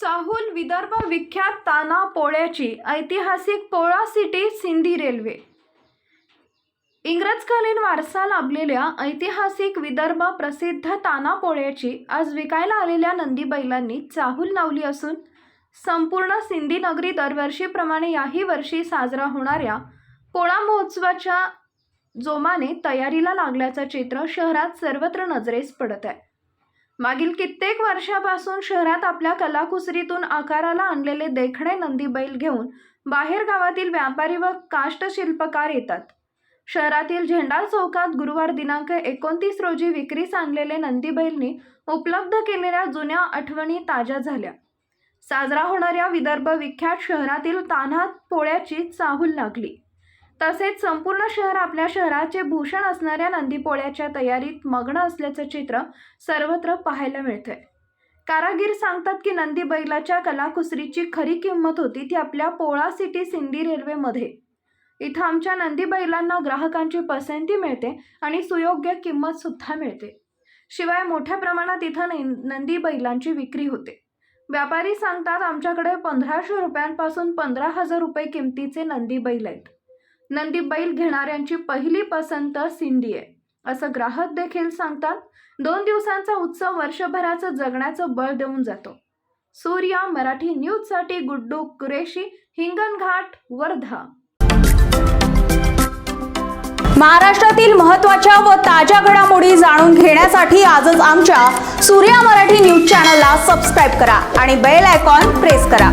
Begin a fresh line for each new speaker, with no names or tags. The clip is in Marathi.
चाहूल विदर्भ विख्यात ताना पोळ्याची ऐतिहासिक पोळा सिटी सिंधी रेल्वे. इंग्रजकालीन वारसा लाभलेल्या ऐतिहासिक विदर्भ प्रसिद्ध ताना पोळ्याची आज विकायला आलेल्या नंदी बैलांनी चाहूल लावली असून संपूर्ण सिंधी नगरी दरवर्षीप्रमाणे याही वर्षी साजरा होणाऱ्या पोळा महोत्सवाच्या जोमाने तयारीला लागल्याचं चित्र शहरात सर्वत्र नजरेस पडत आहे. मागील कित्येक वर्षापासून शहरात आपल्या कलाकुसरीतून आकाराला आणलेले देखणे नंदी बैल घेऊन बाहेर गावातील व्यापारी व काष्टशिल्पकार येतात. शहरातील झेंडा चौकात गुरुवार दिनांक एकोणतीस रोजी विक्रीस आणलेले नंदी बैलनी उपलब्ध केलेल्या जुन्या आठवणी ताज्या झाल्या. साजरा होणाऱ्या विदर्भ विख्यात शहरातील तान्हात पोळ्याची चाहूल लागली. तसेच संपूर्ण शहर आपल्या शहराचे भूषण असणाऱ्या नंदीपोळ्याच्या तयारीत मग्न असल्याचं चित्र सर्वत्र पाहायला मिळतंय. कारागीर सांगतात की नंदी बैलाच्या कलाकुसरीची खरी किंमत होती ती आपल्या पोळा सिटी सिंधी रेल्वेमध्ये. इथं आमच्या नंदी बैलांना ग्राहकांची पसंती मिळते आणि सुयोग्य किंमत सुद्धा मिळते. शिवाय मोठ्या प्रमाणात इथं नंदी बैलांची विक्री होते. व्यापारी सांगतात आमच्याकडे पंधराशे रुपयांपासून पंधरा हजार रुपये किमतीचे नंदी बैल आहेत. नंदी बैल घेणाऱ्यांची पहिली पसंत सिंधी आहे. असं ग्राहक देखील सांगतात दोन दिवसांचा उत्सव वर्षभराचं जगण्याचं बळ देऊन जातो. सूर्य मराठी न्यूजसाठी गुड्डू कुरेशी हिंगणघाट वर्धा.
महाराष्ट्रातील महत्त्वाच्या व ताज्या घडामोडी जाणून घेण्यासाठी आजच आमच्या सूर्या मराठी न्यूज चॅनलला सबस्क्राईब करा आणि बेल आयकॉन प्रेस करा.